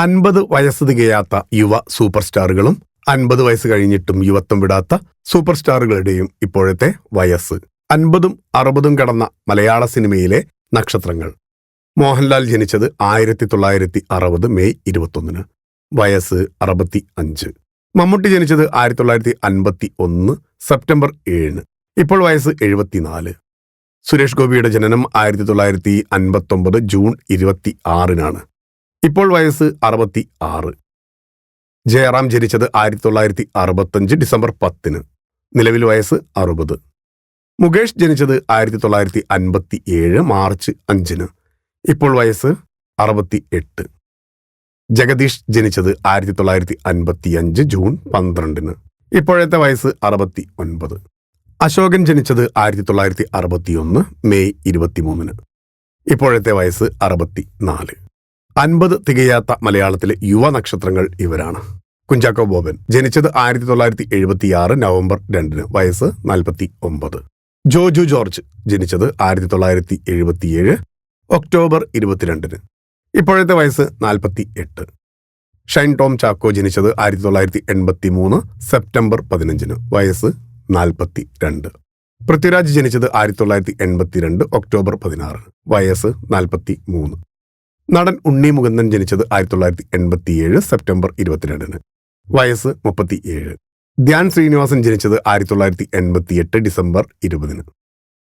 അൻപത് വയസ്സ് തികയാത്ത യുവ സൂപ്പർ സ്റ്റാറുകളും അൻപത് വയസ്സ് കഴിഞ്ഞിട്ടും യുവത്വം വിടാത്ത സൂപ്പർ സ്റ്റാറുകളുടെയും ഇപ്പോഴത്തെ വയസ്സ്. അൻപതും അറുപതും കടന്ന മലയാള സിനിമയിലെ നക്ഷത്രങ്ങൾ. മോഹൻലാൽ ജനിച്ചത് ആയിരത്തി തൊള്ളായിരത്തി അറുപത് മെയ് ഇരുപത്തൊന്നിന്. വയസ്സ് അറുപത്തി അഞ്ച് മമ്മൂട്ടി ജനിച്ചത് ആയിരത്തി തൊള്ളായിരത്തി അൻപത്തി ഒന്ന് സെപ്റ്റംബർ ഏഴിന്. ഇപ്പോൾ വയസ്സ് എഴുപത്തിനാല്. സുരേഷ് ഗോപിയുടെ ജനനം ആയിരത്തി തൊള്ളായിരത്തി അൻപത്തൊമ്പത് ജൂൺ ഇരുപത്തി ആറിനാണ് ഇപ്പോൾ വയസ്സ് അറുപത്തി ആറ് ജയറാം ജനിച്ചത് ആയിരത്തി തൊള്ളായിരത്തി അറുപത്തഞ്ച് ഡിസംബർ പത്തിന്. നിലവിൽ വയസ്സ് അറുപത്. മുകേഷ് ജനിച്ചത് ആയിരത്തി തൊള്ളായിരത്തി അൻപത്തി ഏഴ് മാർച്ച് അഞ്ചിന്. ഇപ്പോൾ വയസ്സ് അറുപത്തി എട്ട് ജഗദീഷ് ജനിച്ചത് ആയിരത്തി തൊള്ളായിരത്തി അൻപത്തി അഞ്ച് ജൂൺ പന്ത്രണ്ടിന്. ഇപ്പോഴത്തെ വയസ്സ് അറുപത്തി ഒൻപത് അശോകൻ ജനിച്ചത് ആയിരത്തി തൊള്ളായിരത്തി അറുപത്തി ഒന്ന് മെയ് ഇരുപത്തിമൂന്നിന്. ഇപ്പോഴത്തെ വയസ്സ് അറുപത്തി നാല് അൻപത് തികയാത്ത മലയാളത്തിലെ യുവ നക്ഷത്രങ്ങൾ ഇവരാണ്. കുഞ്ചാക്കോ ബോബൻ ജനിച്ചത് ആയിരത്തി തൊള്ളായിരത്തി എഴുപത്തിയാറ് നവംബർ രണ്ടിന് വയസ്സ് നാൽപ്പത്തി ഒമ്പത് ജോജു ജോർജ് ജനിച്ചത് ആയിരത്തി തൊള്ളായിരത്തി എഴുപത്തിയേഴ് ഒക്ടോബർ ഇരുപത്തിരണ്ടിന് ഇപ്പോഴത്തെ വയസ്സ് നാൽപ്പത്തി എട്ട് ഷൈൻ ടോം ചാക്കോ ജനിച്ചത് ആയിരത്തി തൊള്ളായിരത്തി എൺപത്തി മൂന്ന് സെപ്റ്റംബർ പതിനഞ്ചിന് വയസ്സ് നാൽപ്പത്തി രണ്ട് പൃഥ്വിരാജ് ജനിച്ചത് ആയിരത്തി തൊള്ളായിരത്തി എൺപത്തിരണ്ട് ഒക്ടോബർ പതിനാറ് വയസ്സ് നാൽപ്പത്തി മൂന്ന് നടൻ ഉണ്ണി മുകുന്ദൻ ജനിച്ചത് ആയിരത്തി തൊള്ളായിരത്തി എൺപത്തിയേഴ് സെപ്റ്റംബർ ഇരുപത്തിരണ്ടിന്. വയസ്സ് മുപ്പത്തിയേഴ്. ധ്യാൻ ശ്രീനിവാസൻ ജനിച്ചത് ആയിരത്തി തൊള്ളായിരത്തി എൺപത്തിയെട്ട് ഡിസംബർ ഇരുപതിന്.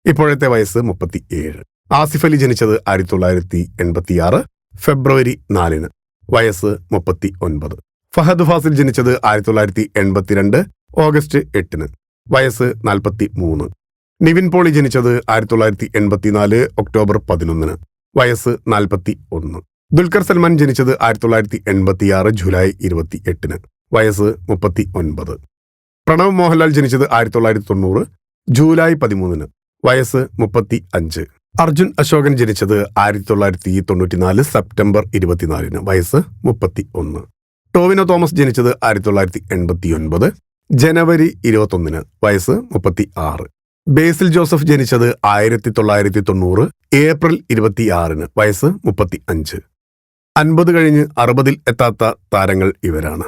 ഇപ്പോഴത്തെ വയസ്സ് മുപ്പത്തിയേഴ്. ആസിഫ് അലി ജനിച്ചത് ആയിരത്തി തൊള്ളായിരത്തി എൺപത്തിയാറ് ഫെബ്രുവരി നാലിന്. വയസ്സ് മുപ്പത്തി ഒൻപത് ഫഹദ് ഫാസിൽ ജനിച്ചത് ആയിരത്തി തൊള്ളായിരത്തി എൺപത്തിരണ്ട് ഓഗസ്റ്റ് എട്ടിന്. വയസ്സ് നാൽപ്പത്തി മൂന്ന് നിവിൻ പോളി ജനിച്ചത് ആയിരത്തി തൊള്ളായിരത്തി എൺപത്തിനാല് ഒക്ടോബർ പതിനൊന്നിന്. വയസ്സ് നാൽപ്പത്തി ഒന്ന്. ദുൽഖർ സൽമാൻ ജനിച്ചത് ആയിരത്തി തൊള്ളായിരത്തി എൺപത്തിയാറ് ജൂലൈ ഇരുപത്തി എട്ടിന് വയസ്സ് മുപ്പത്തി ഒൻപത്. പ്രണവ് മോഹൻലാൽ ജനിച്ചത് ആയിരത്തി തൊള്ളായിരത്തി തൊണ്ണൂറ് ജൂലൈ പതിമൂന്നിന്. വയസ്സ് മുപ്പത്തി അഞ്ച്. അർജുൻ അശോകൻ ജനിച്ചത് ആയിരത്തി തൊള്ളായിരത്തി തൊണ്ണൂറ്റിനാല് സെപ്റ്റംബർ ഇരുപത്തിനാലിന്. വയസ്സ് മുപ്പത്തി ഒന്ന്. ടോവിനോ തോമസ് ജനിച്ചത് ആയിരത്തി തൊള്ളായിരത്തി എൺപത്തി ഒൻപത് ജനുവരി ഇരുപത്തൊന്നിന്. വയസ്സ് മുപ്പത്തി ആറ്. ബേസിൽ ജോസഫ് ജനിച്ചത് ആയിരത്തി തൊള്ളായിരത്തി തൊണ്ണൂറ് ഏപ്രിൽ ഇരുപത്തിയാറിന് വയസ്സ് മുപ്പത്തി അഞ്ച് അൻപത് കഴിഞ്ഞ് അറുപതിൽ എത്താത്ത താരങ്ങൾ ഇവരാണ്.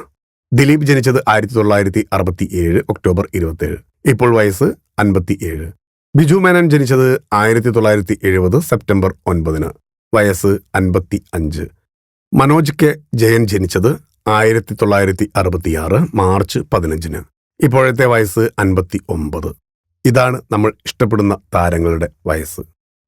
ദിലീപ് ജനിച്ചത് ആയിരത്തി തൊള്ളായിരത്തി അറുപത്തി ഏഴ് ഒക്ടോബർ ഇരുപത്തിയേഴ്. ഇപ്പോൾ വയസ്സ് അൻപത്തി ഏഴ് ബിജു മേനൻ ജനിച്ചത് ആയിരത്തി തൊള്ളായിരത്തി എഴുപത് സെപ്റ്റംബർ ഒൻപതിന്. വയസ്സ് അൻപത്തി അഞ്ച് മനോജ് കെ ജയൻ ജനിച്ചത് ആയിരത്തി തൊള്ളായിരത്തി അറുപത്തിയാറ് മാർച്ച് പതിനഞ്ചിന്. ഇപ്പോഴത്തെ വയസ്സ് അൻപത്തി ഒമ്പത് ഇതാണ് നമ്മൾ ഇഷ്ടപ്പെടുന്ന താരങ്ങളുടെ വയസ്സ്.